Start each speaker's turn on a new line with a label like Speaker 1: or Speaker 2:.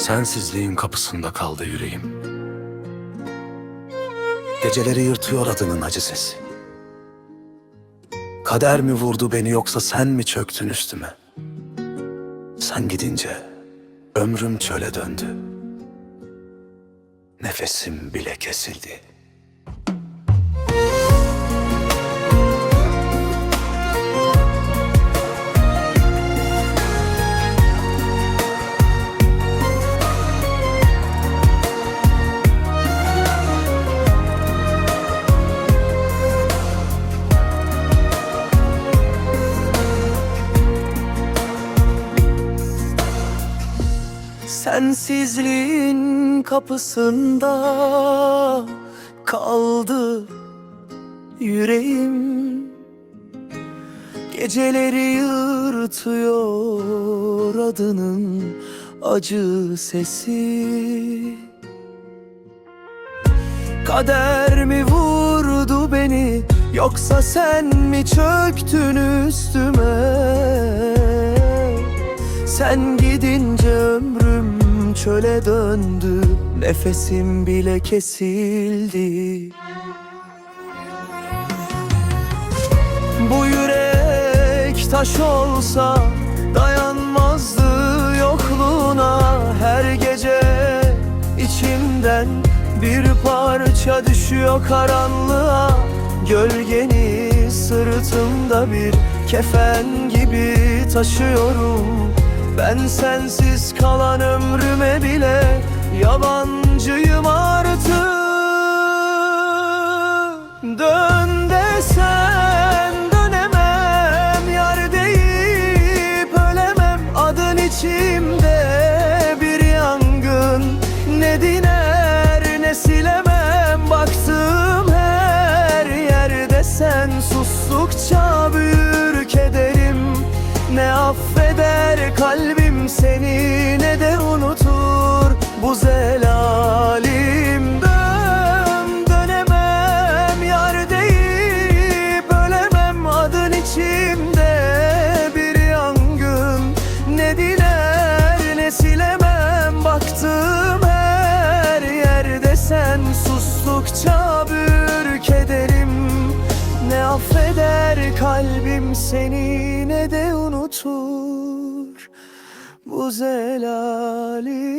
Speaker 1: Sensizliğin kapısında kaldı yüreğim. Geceleri yırtıyor adının acı sesi. Kader mi vurdu beni yoksa sen mi çöktün üstüme? Sen gidince ömrüm çöle döndü. Nefesim bile kesildi. Sensizliğin kapısında kaldı yüreğim. Geceleri yırtıyor adının acı sesi. Kader mi vurdu beni yoksa sen mi çöktün üstüme? Sen gidince ömrüm çöle döndü Nefesim bile kesildi. Bu yürek taş olsa dayanmazdı yokluğuna. Her gece içimden bir parça düşüyor karanlığa. Gölgeni sırtımda bir kefen gibi taşıyorum Ben sensiz kalan ömrüme bile yabancıyım artık. Dön desen dönemem Yar deyip ölemem. Adın içimde bir yangın Ne diner ne silemem. Baktığım her yerde sen Sustukça büyür Ne affeder kalbim seni eder kalbim seni ne de unutur bu zelalim.